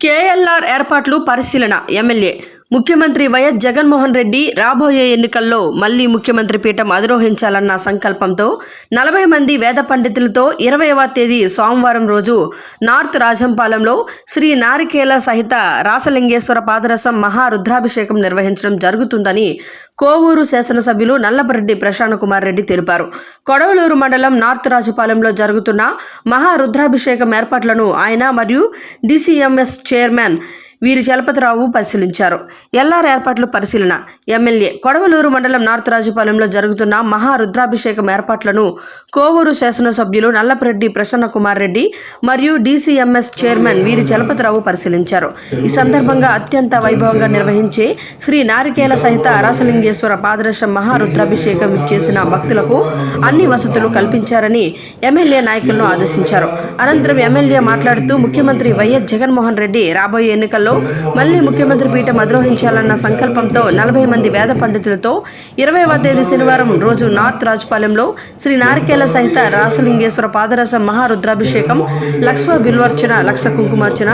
KLR ఏర్పాట్లు పరిశీలన MLA ముఖ్యమంత్రి వైఎస్ జగన్మోహన్ రెడ్డి రాబోయే ఎన్నికల్లో మళ్ళీ ముఖ్యమంత్రి పీఠం అధిరోహించాలన్న సంకల్పంతో నలభై మంది వేద పండితులతో ఇరవైవ తేదీ సోమవారం రోజు నార్త్ రాజంపాలెంలో శ్రీ నారికేల సహిత రాసలింగేశ్వర పాదరసం మహారుద్రాభిషేకం నిర్వహించడం జరుగుతుందని కోవూరు శాసనసభ్యులు నల్లపరెడ్డి ప్రశాంత్ కుమార్ రెడ్డి తెలిపారు. కొడవలూరు మండలం నార్త్ రాజపాలెంలో జరుగుతున్న మహారుద్రాభిషేకం ఏర్పాట్లను ఆయన మరియు డిసిఎంఎస్ చైర్మన్ వీరి చలపతిరావు పరిశీలించారు. ఎల్ఆర్ ఏర్పాట్లు పరిశీలన. ఎమ్మెల్యే కొడవలూరు మండలం నార్త్ రాజుపాలెంలో జరుగుతున్న మహా రుద్రాభిషేకం ఏర్పాట్లను కోవూరు శాసనసభ్యులు నల్లపరెడ్డి ప్రసన్న కుమార్ రెడ్డి మరియు డీసీఎంఎస్ చైర్మన్ వీరి చలపతిరావు పరిశీలించారు. ఈ సందర్భంగా అత్యంత వైభవంగా నిర్వహించే శ్రీ నారికేల సహిత రాసలింగేశ్వర పాదరసం మహారుద్రాభిషేకం ఇచ్చేసిన భక్తులకు అన్ని వసతులు కల్పించారని ఎమ్మెల్యే నాయకులను ఆదేశించారు. అనంతరం ఎమ్మెల్యే మాట్లాడుతూ ముఖ్యమంత్రి వైఎస్ జగన్మోహన్ రెడ్డి రాబోయే ఎన్నికల్లో మళ్ళీ ముఖ్యమంత్రి పీఠం అధిరోహించాలన్న సంకల్పంతో నలభై మంది వేద పండితులతో ఇరవైవ తేదీ శనివారం రోజు నార్త్ రాజపాలెంలో శ్రీ నారికేల సహిత రాసలింగేశ్వర పాదరస మహారుద్రాభిషేకం లక్ష బిల్వర్చన లక్ష కుంకుమార్చన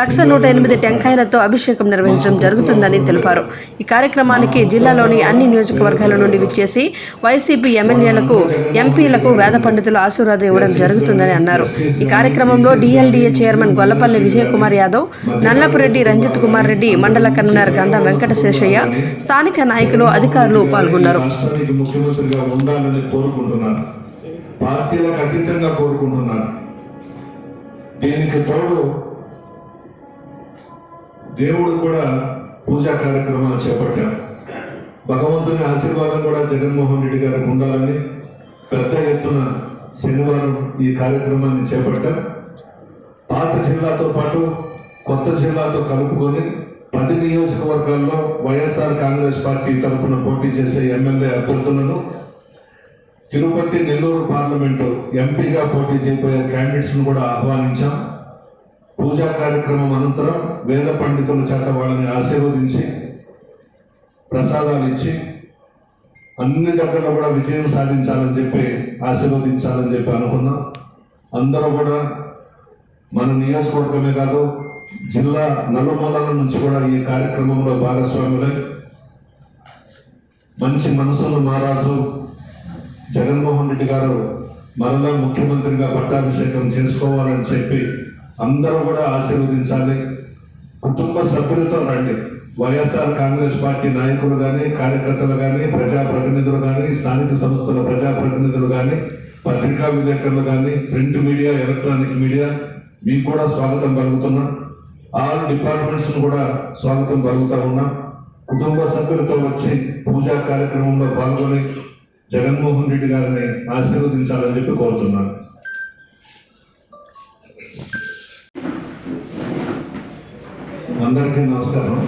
లక్ష నూట ఎనిమిది టెంకాయలతో అభిషేకం నిర్వహించడం జరుగుతుందని తెలిపారు. ఈ కార్యక్రమానికి జిల్లాలోని అన్ని నియోజకవర్గాల నుండి విచ్చేసి వైసీపీ ఎమ్మెల్యేలకు ఎంపీలకు వేద పండితులు ఆశీర్వాదం ఇవ్వడం జరుగుతుందని అన్నారు. ఈ కార్యక్రమంలో డిఎల్డిఏ చైర్మన్ గొల్లపల్లి విజయకుమార్ యాదవ్ నల్లపురెడ్డి రంజిత్ కుమార్ రెడ్డి మండల కన్వీనర్ గంధ వెంకట శేషయ్య స్థానిక నాయకులు అధికారులు పాల్గొన్నారు. పార్టీలకు అతీతంగా కోరుకుంటున్నారు దీనికి తోడు దేవుడు కూడా పూజా కార్యక్రమాలు చేపట్టారు. భగవంతుని ఆశీర్వాదం కూడా జగన్మోహన్ రెడ్డి గారికి ఉండాలని పెద్ద ఎత్తున శనివారం ఈ కార్యక్రమాన్ని చేపట్టారు. పాత జిల్లాతో పాటు కొత్త జిల్లాతో కలుపుకొని పది నియోజకవర్గాల్లో వైఎస్ఆర్ కాంగ్రెస్ పార్టీ తరఫున పోటీ చేసే ఎమ్మెల్యే అభ్యర్థులను తిరుపతి నెల్లూరు పార్లమెంటు ఎంపీగా పోటీ చేయబోయే క్యాండిడేట్స్ను కూడా ఆహ్వానించాం. పూజా కార్యక్రమం అనంతరం వేద పండితుల చేత వాళ్ళని ఆశీర్వదించి ప్రసాదాలు ఇచ్చి అన్ని దగ్గరలో కూడా విజయం సాధించాలని చెప్పి ఆశీర్వదించాలని చెప్పి అనుకున్నాం. అందరూ కూడా మన నియోజకవర్గమే కాదు జిల్లా నలుమూలల నుంచి కూడా ఈ కార్యక్రమంలో భాగస్వాములై మంచి మనసులు మహారాజు జగన్మోహన్ రెడ్డి గారు మరలా ముఖ్యమంత్రిగా పట్టాభిషేకం చేసుకోవాలని చెప్పి అందరూ కూడా ఆశీర్వదించాలి. కుటుంబ సభ్యులతో రండి. వైఎస్ఆర్ కాంగ్రెస్ పార్టీ నాయకులు కానీ కార్యకర్తలు కానీ ప్రజాప్రతినిధులు కానీ స్థానిక సంస్థల ప్రజాప్రతినిధులు కానీ పత్రికా విలేకరులు కానీ ప్రింట్ మీడియా ఎలక్ట్రానిక్ మీడియా మీకు కూడా స్వాగతం పలుకుతున్నాం. ఆరు డిపార్ట్మెంట్స్ కూడా స్వాగతం పలుకుతా ఉన్నాం. కుటుంబ సభ్యులతో వచ్చి పూజా కార్యక్రమంలో పాల్గొని జగన్మోహన్ రెడ్డి గారిని ఆశీర్వదించాలని చెప్పి కోరుతున్నాను. అందరికీ నమస్కారం.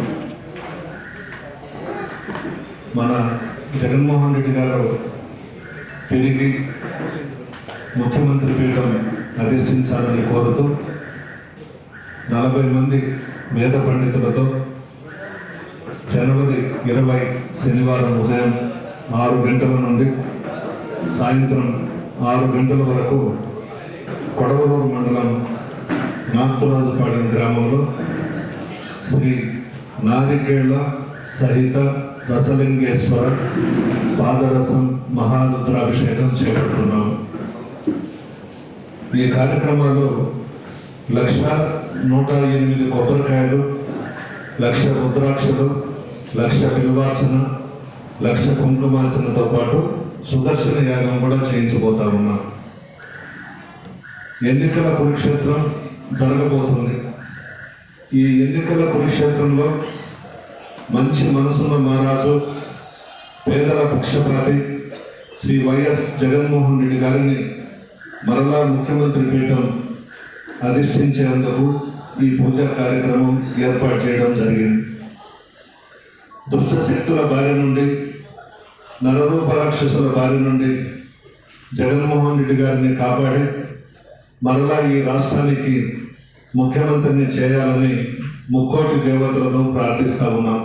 మన జగన్మోహన్ రెడ్డి గారు తిరిగి ముఖ్యమంత్రి పీఠం అధిష్ఠించాలని కోరుతూ నలభై మంది వేద పండితులతో జనవరి ఇరవై శనివారం ఉదయం ఆరు గంటల నుండి సాయంత్రం ఆరు గంటల వరకు కొడవలూరు మండలం నాగరాజుపాలెం గ్రామంలో శ్రీ నారికేళ్ళ సహిత రసలింగేశ్వర పాదరసం మహారుద్రాభిషేకం చేపడుతున్నాం ఈ కార్యక్రమాలు లక్ష నూట ఎనిమిది కొబ్బరికాయలు లక్ష రుద్రాక్షలు లక్ష బిల్వార్చన లక్ష కుంకుమార్చనతో పాటు సుదర్శన యాగం కూడా చేయించబోతా ఉన్నాం. ఎన్నికల కురుక్షేత్రం జరగబోతుంది. ఈ ఎన్నికల కురుక్షేత్రంలో మంచి మనసున్న మహారాజు పేదల పక్షపాతి శ్రీ వైఎస్ జగన్మోహన్ రెడ్డి గారిని మరలా ముఖ్యమంత్రి పీఠం అధిష్ఠించేందుకు ఈ పూజా కార్యక్రమం ఏర్పాటు చేయడం జరిగింది. దుష్ట శక్తుల బారి నుండి నరరూప రాక్షసుల బారి నుండి జగన్మోహన్ రెడ్డి గారిని కాపాడి మరలా ఈ రాష్ట్రానికి ముఖ్యమంత్రిని చేయాలని ముక్కోటి దేవతలను ప్రార్థిస్తా ఉన్నాం.